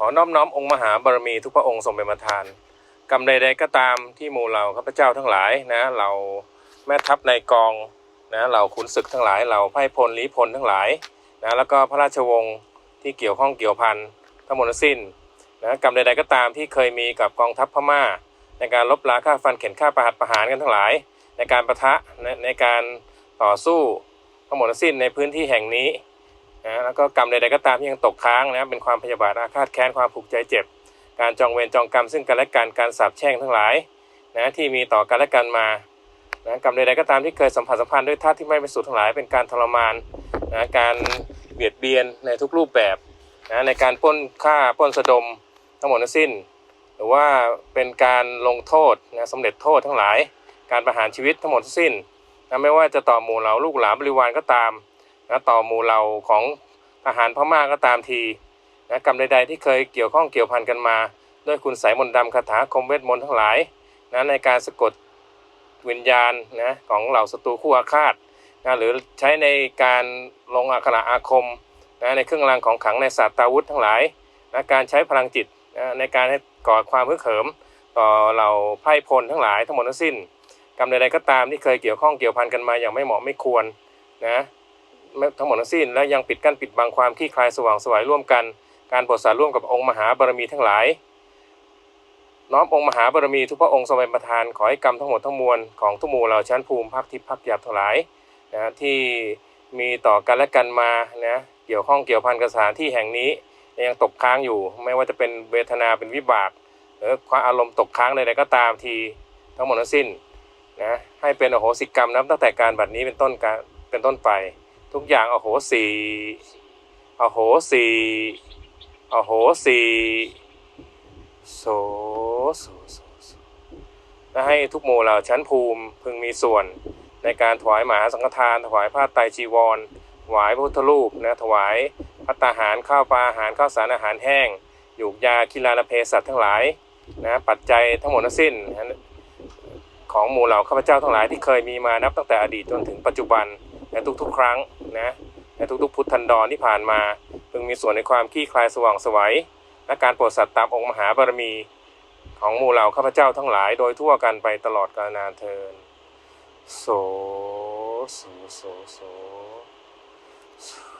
ขอน้อมน้อมองค์มหาบารมีทุกพระองค์ทรงเป็นประธาน กรรมใด ๆ ก็ตามที่หมู่เราข้าพเจ้าทั้งหลายนะเราแม่ทัพในกองนะเราขุนศึกทั้งหลายเราไพ่พลลี้พลทั้งหลายนะแล้วก็พระราชวงศ์ที่เกี่ยวข้องเกี่ยวพันทั้งหมดสิ้นนะกรรมใด ๆ ก็ตามที่เคยมีกับกองทัพพม่า ในการลบล้างฆ่าฟันเข็นฆ่าประหัตประหารกันทั้งหลาย ในการประทะในในการต่อสู้ทั้งหมดสิ้นในพื้นที่แห่งนี้ นะแล้วก็กรรมใดๆก็ตามที่ยังตกค้างนะเป็นความพยาบาทอาฆาตแค้นความผูกใจเจ็บ การจองเวรจองกรรมซึ่งกันและกันการสาปแช่งทั้งหลายนะที่มีต่อกันและกันมานะกรรมใดๆก็ตามที่เคยสัมผัสสัมพันธ์ด้วยท่าตุที่ไม่เป็นสุดทั้งหลาย เป็นการทรมานนะการเบียดเบียนในทุกรูปแบบนะในการปล้นฆ่าปล้นสะดมทั้งหมดทั้งสิ้น หรือว่าเป็นการลงโทษนะสำเร็จโทษทั้งหลาย การประหารชีวิตทั้งหมดทั้งสิ้นนะไม่ว่าจะต่อหมู่เหล่าลูกหลานบริวารก็ตาม นะต่อหมู่เหล่าของทหารพม่าก็ตามทีนะกรรมใดๆที่เคยเกี่ยวข้องเกี่ยวพันกันมา ด้วยคุณสายมนต์ดำคาถาคมเวทมนต์ทั้งหลายนะในการสะกดวิญญาณนะของเหล่าศัตรูคู่อาฆาตนะหรือใช้ในการลงอักขระอาคมนะในเครื่องรางของขลังในศาสตราวุธทั้งหลายนะการใช้พลังจิตนะในการให้ก่อความฮึกเหิม ต่อเหล่าไพร่พลทั้งหลายทั้งหมดทั้งสิ้นกรรมใดๆก็ตามที่เคยเกี่ยวข้องเกี่ยวพันกันมาอย่างไม่เหมาะไม่ควรนะ ทั้งหมดทั้งสิ้น และยังปิดกั้นปิดบังความขี้คลายสว่างสวายร่วมกัน การโปรดสารร่วมกับองค์มหาบารมีทั้งหลาย น้อมองค์มหาบารมีทุกพระองค์ทรงเป็นประธานขอให้กรรมทั้งหมดทั้งมวลของทุกหมู่เหล่าชั้นภูมิภาคทิพย์ภาคหยาบทั้งหลายนะที่มีต่อกันและกันมานะเกี่ยวข้องเกี่ยวพันกับสถานที่แห่งนี้ยังตกค้างอยู่ ไม่ว่าจะเป็นเวทนาเป็นวิบากหรือความอารมณ์ตกค้างใดๆก็ตามทีทั้งหมดทั้งสิ้นนะให้เป็นโอโหสิกรรมนับตั้งแต่การบัดนี้เป็นต้นการเป็นต้นไป ทุกอย่างอโหสีอโหสีอโหสีโสโสโสและให้ทุกหมู่เหล่าชั้นภูมิพึงมีส่วน ในการถวายหมาสังฆทาน ถวายผ้าไตรจีวรถวายพระพุทธรูปนะถวายพัตตาหารข้าวปลาอาหารข้าวสารอาหารแห้งหยูกยากีฬาเภสัชทั้งหลายนะปัจจัยทั้งหมดทั้งสิ้นของหมู่เหล่าข้าพเจ้าทั้งหลายที่เคยมีมานับตั้งแต่อดีตจนถึงปัจจุบัน ในทุกๆ ครั้งนะในทุกๆ พุทธันดรที่ผ่านมาพึงมีส่วนในความขี้คลายสว่างสวัยและการโปรดสัตว์ตามองค์มหาบารมีของหมู่เหล่าข้าพเจ้าทั้งหลายโดยทั่วกันไปตลอดกาลนานเทินโสโสโสโสโส